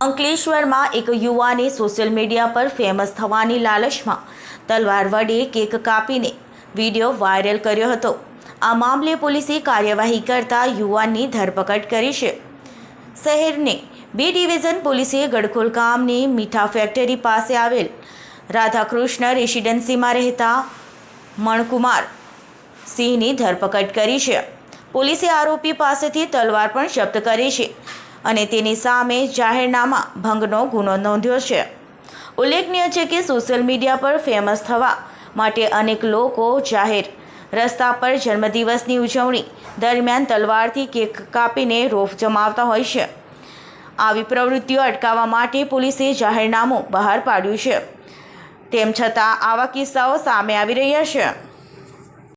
અંકલેશ્વરમાં એક યુવાને સોશિયલ મીડિયા પર ફેમસ થવાની લાલચમાં તલવાર વડે કેક કાપીને વીડિયો વાયરલ કર્યો હતો. આ મામલે પોલીસે કાર્યવાહી કરતા યુવાનની ધરપકડ કરી છે. શહેરને બી ડિવિઝન પોલીસે ગડખોલ ગામની મીઠા ફેક્ટરી પાસે આવેલ રાધાકૃષ્ણ રેસિડેન્સીમાં રહેતા મણકુમાર સિંહની ધરપકડ કરી છે. પોલીસે આરોપી પાસેથી તલવાર પણ જપ્ત કરી છે. અને તેની સામે જાહેરનામા ભંગનો ગુનો નોંધ્યો છે. ઉલ્લેખનીય છે કે સોશિયલ મીડિયા પર ફેમસ થવા માટે અનેક લોકો જાહેર રસ્તા પર જન્મદિવસની ઉજવણી દરમિયાન તલવારથી કેક કાપીને રોફ જમાવતા હોય છે. આવી પ્રવૃત્તિઓ અટકાવવા માટે પોલીસે જાહેરનામું બહાર પાડ્યું છે. તેમ છતાં આવા કિસ્સાઓ સામે આવી રહ્યા છે.